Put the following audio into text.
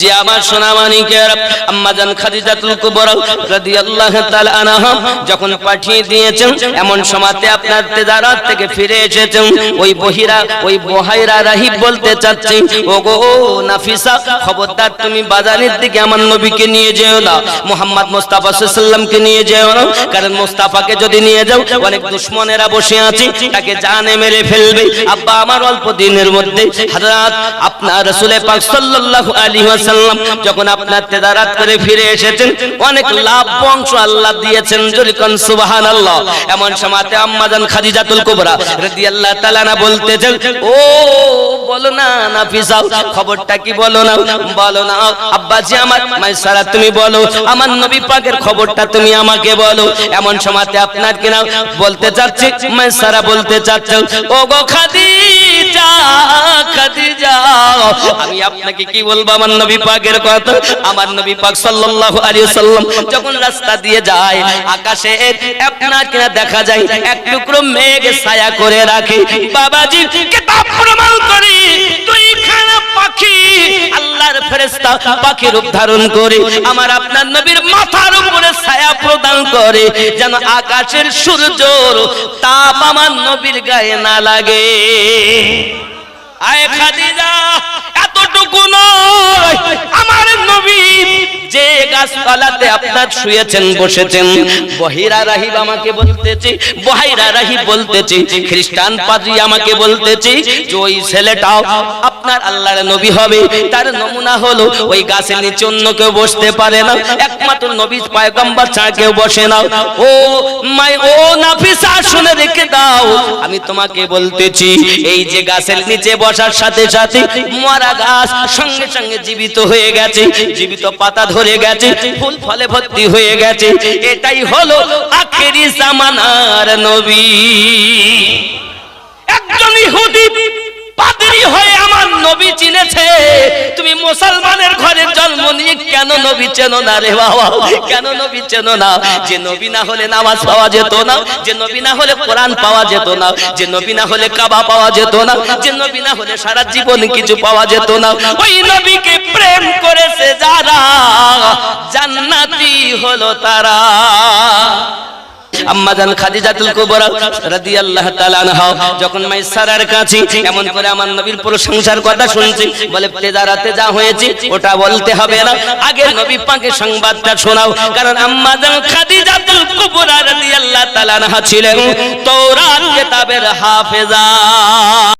যে আমার সোনামানিকের আম্মাজান খাদিজাতুল কুবরা রাদিয়াল্লাহু তাআলা আনহা যখন পাঠিয়ে দিয়েছেন, এমন সময়তে আপনার তেজারাত থেকে ফিরে এসেছেন। ওই বহিরা, ওই বহাইরা রাহিব বলতে চাচ্ছে, ওগো নাফিসা, খবরদার, তুমি বাজারের দিকে আমার নবীকে নিয়ে যেও না, মুহাম্মদ মুস্তাফা সাল্লামকে নিয়ে যেও না, কারণ মুস্তাফাকে যদি নিয়ে যাও, অনেক দুশমনেরা বসে আছে, তাকে জানে মেরে ফেলবে। আব্বা, আমার অল্প দিনের মধ্যে হযরত আপনার রাসূল পাক সাল্লাল্লাহু আলাইহি ওয়াসাল্লাম যখন আপনার তেদারাত করে ফিরে এসেছেন, অনেক লাভ বংশ আল্লাহ দিয়েছেন যদি কোন সুবহানাল্লাহ। এমন সময়তে আম্মাজান খাদিজাতুল কুবরা রাদিয়াল্লাহু তাআলা না বলতেছেন, ও, বলো না নাফিসা খবরটা কি বলো না? বলো না, আব্বাজি আমার, মাইসারা তুমি বলো, আমার নবী পাকের খবরটা তুমি আমাকে বলো। এমন সময়তে আপনার কিনা বলতে চাচ্ছি, মাইসারা বলতে চাচ্ছ ও গো খাদিজা আমার সাল্লাল্লাহু যখন রাস্তা দিয়ে যায়, আকাশে দেখা যায়, এক টুকরো মেঘ ছায়া করে রাখে। বাবাজি প্রমাণ ফেরেশতা পাখি রূপ ধারণ করে, আমার আপনার নবীর মাথার উপরে ছায়া প্রদান করে, যেন আকাশের সূর্যর তাপ আমার নবীর গায়ে না লাগে। আয় খাদিজা, এতটুকু নয়, আমার নবী যে গাছতলাতে আপনার শুয়েছেন, বসেছেন। বহিরা রাহিব আমাকে বলতেছে, বহিরা রাহিব বলতেছে, খ্রিস্টান পাদ্রী আমাকে বলতেছে যে ওই ছেলেটাও আপনার আল্লাহর নবী হবে। তার নমুনা হলো, ওই গাছের নিচে অন্য কেউ বসতে পারে না। একমাত্র নবী পয়গম্বর ছাড়া কেউ বসে না। ও মাই, ও নাফিসা, শুনে রেখে দাও। আমি তোমাকে বলতেছি, এই যে গাছের নিচে বসার সাথে সাথে মরা গাছ সঙ্গে সঙ্গে জীবিত হয়ে গেছে, জীবিত পাতা ধরে গেছে, ফুল ফলে ভর্তি হয়ে গেছে। এটাই হলো আখেরি জামানার নবী। একজন ইহুদি পাদ্রী হয়ে আমার নবী চিনেছে। তুমি মুসলমানের ঘরে জন্ম নিয়ে কেন নবী চেনো না রে বাবা? কেন নবী চেনো না? যে নবী না হলে নামাজ পাওয়া যেত না, যে নবী না হলে কোরআন পাওয়া যেত না, যে নবী না হলে কাবা পাওয়া যেত না, যে নবী না হলে সারা জীবন কিছু পাওয়া যেত না, ওই নবীকে প্রেম করেছে যারা, জান্নাতি হলো তারা। আম্মাজান খাদিজাতুল কুবরা রাদিয়াল্লাহু তাআলা আনহা, যখন মাইসারার কাছে এমন করে আমার নবীর প্রশংসার কথা শুনছি, বলে, তেজারাতে যা হয়েছে, ওটা বলতে হবে না। আগে নবী পাকের সংবাদটা শোনাও। কারণ আম্মাজান খাদিজাতুল কুবরা রাদিয়াল্লাহু তাআলা আনহা ছিলেন তাওরাত কিতাবের হাফেজা।